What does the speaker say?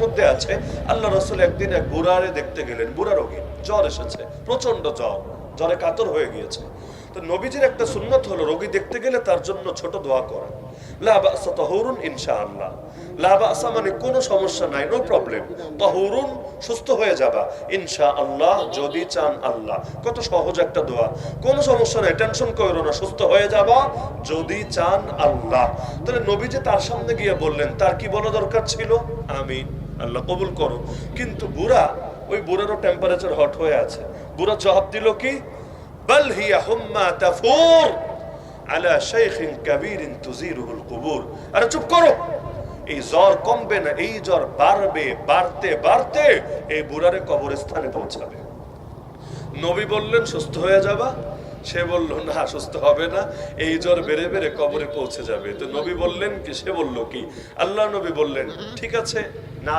মধ্যে আছে। আল্লাহ রসুল একদিন এক বুড়ারে দেখতে গেলেন, বুড়া রোগী, জ্বর এসেছে প্রচণ্ড জ্বর, জ্বরে কাতর হয়ে গিয়েছে। তো নবীজির একটা সুন্নত হলো, রোগী দেখতে গেলে তার জন্য ছোট দোয়া করা। মানে কত সহজ একটা দোয়া। কোনো সমস্যা নাই, টেনশন না, সুস্থ হয়ে যাবা, যদি চান আল্লাহ। তাহলে তার সামনে গিয়ে বললেন, তার কি বলা দরকার ছিল? আমি আল্লাহ কবুল করো। কিন্তু বুড়া, ওই বুড়ারও টেম্পারেচার হট হয়ে আছে। বুড়া জবাব দিল কি? বল হিয়া হুম্মা তাফুর আলা শাইখিন কুবুর। আরে চুপ করো। এই জ্বর কমবে না, এই জ্বর বাড়বে, বাড়তে বাড়তে এই বুড়ারে কবরস্থানে পৌঁছাবে। নবী বললেন, সুস্থ হয়ে যাবা? সে বলল, না, সুস্থ হবে না, এই জ্বর বেড়ে বেড়ে কবরে পৌঁছে যাবে। তো নবী বললেন কি, সে বলল কি? আল্লাহ নবী বললেন, ঠিক আছে না